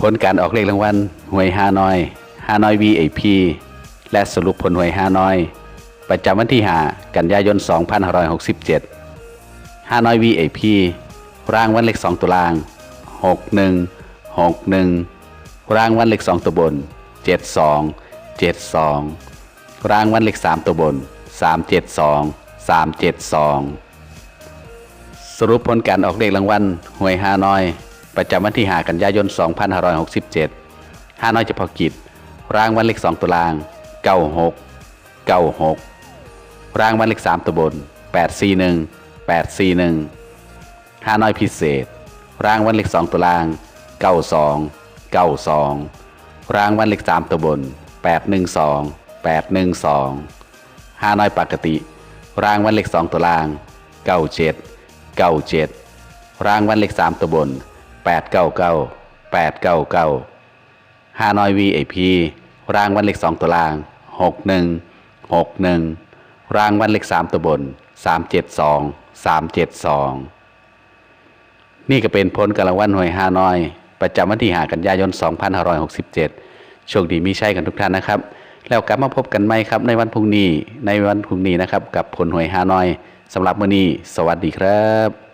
ผลการออกเลขรางวัลหวยฮานอยฮานอย VIP และสรุปผลหวยฮานอย ประจำวันที่ 5 กันยายน 2567ฮานอย VIP ร่างวันเลข2ตัวล่าง 61 61ร่างวันเลข2ตัวบน 72 72ร่างวันเลข3ตัวบน 372 372 สรุปผลการออกเลขรางวัลหวยฮานอย ประจำวันที่5กันยายน 2567ฮาน้อยเฉพาะกิจ รางวัลเลข2ตัวล่าง96 96 รางวัลเลข3ตัวบน 841 841ฮาน้อยพิเศษ รางวัลเลข2ตัวล่าง 92 92 รางวัลเลข3ตัวบน 812 812ฮาน้อยปกติ รางวัลเลข2ตัวล่าง 97 97 รางวัลเลข3ตัวบน 899 899ฮานอย VIP รางวัลเลข2ตัวล่าง61 61รางวัลเลข3ตัวบน372 372นี่ก็เป็นผลการรางวัลหวยฮาน้อย ประจำวันที่5กันยายน 2567 โชคดีมีใช่กันทุกท่านนะครับ แล้วกลับมาพบกันใหม่ครับในวันพรุ่งนี้ในวันพรุ่งนี้นะครับ กับผลหวยฮาน้อยสำหรับมื้อนี้ สวัสดีครับ